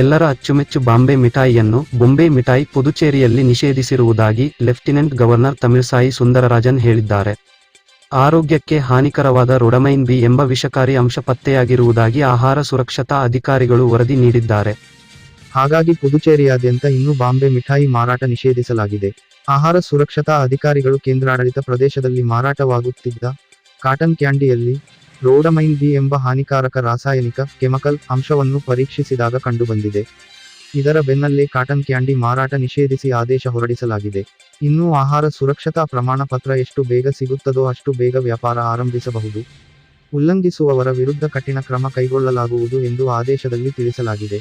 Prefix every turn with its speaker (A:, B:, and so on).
A: ಎಲ್ಲರ ಅಚ್ಚುಮೆಚ್ಚು ಬಾಂಬೆ ಮಿಠಾಯಿಯನ್ನು ಬೊಂಬೆ ಮಿಠಾಯಿ ಪುದುಚೇರಿಯಲ್ಲಿ ನಿಷೇಧಿಸಿರುವುದಾಗಿ ಲೆಫ್ಟಿನೆಂಟ್ ಗವರ್ನರ್ ತಮಿಳ್ಸಾಯಿ ಸುಂದರರಾಜನ್ ಹೇಳಿದ್ದಾರೆ. ಆರೋಗ್ಯಕ್ಕೆ ಹಾನಿಕರವಾದ ರೊಡಮೈನ್ ಬಿ ಎಂಬ ವಿಷಕಾರಿ ಅಂಶ ಪತ್ತೆಯಾಗಿರುವುದಾಗಿ ಆಹಾರ ಸುರಕ್ಷತಾ ಅಧಿಕಾರಿಗಳು ವರದಿ ನೀಡಿದ್ದಾರೆ.
B: ಹಾಗಾಗಿ ಪುದುಚೇರಿಯಾದ್ಯಂತ ಇನ್ನೂ ಬಾಂಬೆ ಮಿಠಾಯಿ ಮಾರಾಟ ನಿಷೇಧಿಸಲಾಗಿದೆ. ಆಹಾರ ಸುರಕ್ಷತಾ ಅಧಿಕಾರಿಗಳು ಕೇಂದ್ರಾಡಳಿತ ಪ್ರದೇಶದಲ್ಲಿ ಮಾರಾಟವಾಗುತ್ತಿದ್ದ ಕಾಟನ್ ಕ್ಯಾಂಡಿಯಲ್ಲಿ ರೋಡಮೈನ್ ಬಿ ಎಂಬ ಹಾನಿಕಾರಕ ರಾಸಾಯನಿಕ, ಕೆಮಿಕಲ್ ಅಂಶವನ್ನು ಪರೀಕ್ಷಿಸಿದಾಗ ಕಂಡುಬಂದಿದೆ. ಇದರ ಬೆನ್ನಲ್ಲೇ ಕಾಟನ್ ಕ್ಯಾಂಡಿ ಮಾರಾಟ ನಿಷೇಧಿಸಿ ಆದೇಶ ಹೊರಡಿಸಲಾಗಿದೆ. ಇನ್ನೂ ಆಹಾರ ಸುರಕ್ಷತಾ ಪ್ರಮಾಣ ಪತ್ರ ಎಷ್ಟು ಬೇಗ ಸಿಗುತ್ತದೋ ಅಷ್ಟು ಬೇಗ ವ್ಯಾಪಾರ ಆರಂಭಿಸಬಹುದು. ಉಲ್ಲಂಘಿಸುವವರ ವಿರುದ್ಧ ಕಠಿಣ ಕ್ರಮ ಕೈಗೊಳ್ಳಲಾಗುವುದು ಎಂದು ಆದೇಶದಲ್ಲಿ ತಿಳಿಸಲಾಗಿದೆ.